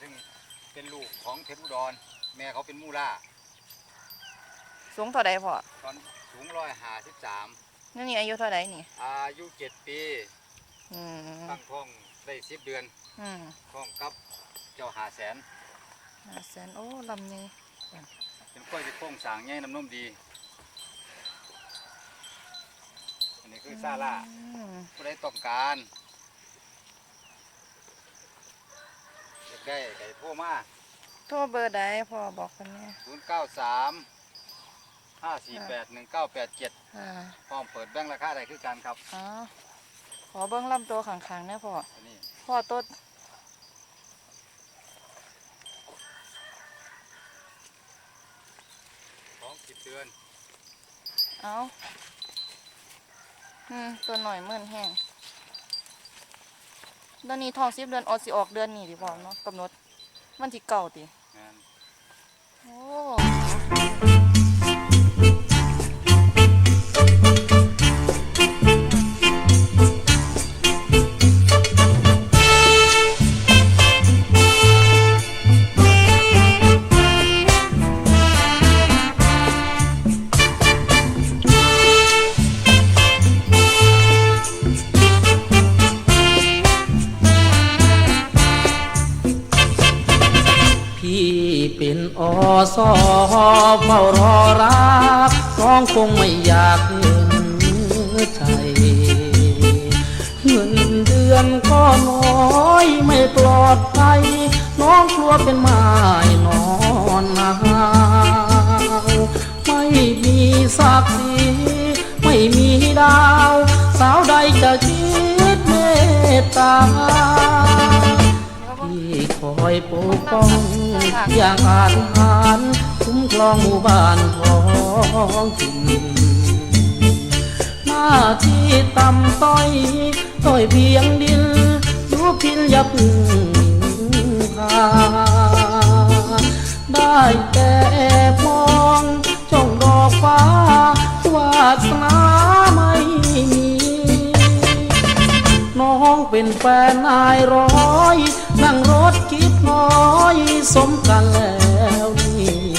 ซึ่งเป็นลูกของเพชรอุดร แม่เขาเป็นมูล่าสูงเท่าใดพ่อตอนสูงร้อยห้าสิบสามนี่นี่อายุเท่าใดนี่ อายุเจ็ดปีอืมตั้งท้องได้สิบเดือนอืมท้องกับเจ้าหาแสน ห้าแสนโอ้ลำใหญ่เป็นกล้วยที่โค้งสร้างใหญ่น้ำนมดี อันนี้คือซาร่าอืมผู้ใดต้องการ อยากได้ไก่โทรมาโทรเบอร์ใดพ่อบอกคนนี้ศูนย์เก้าสามห้าสี่แปดหนึ่งเก้าแปดเจ็ดอ่าพร้อมเปิดแบงค์ราคาได้คือกันครับอ๋อขอเบิ้งลำตัวข้างๆเนี่ยพ่อ อันนี้พ่อต้นท้องสิบเดือนเอาอืมตัวหน่อยเมื่นแห้ง เดือนนี้ทองสิบเดือนออกสิออกเดือนนี้ดิพ่อเนาะกำหนดวันที่เก่าติงานโอ้ เป็นอสอเฝ้ารอรับน้องคงไม่อยากเห็นใจเงินเดือนก็น้อยไม่ปลอดภัยน้องกลัวเป็นไม้นอนหนาวไม่มีสักสีไม่มีดาว สาวใดจะคิดเมตตา คอยปกป้องอย่างอาจหารคุ้มครองหมู่บ้านทองถิ่นหน้าที่ต่ำต้อยต้อยเพียงดินยู่พินย่าพึ่งพาได้แต่มองจ้องดอฟ้าวาสนาไม่มี น้องเป็นแฟนนายร้อย คิดน้อยสมกันแล้ว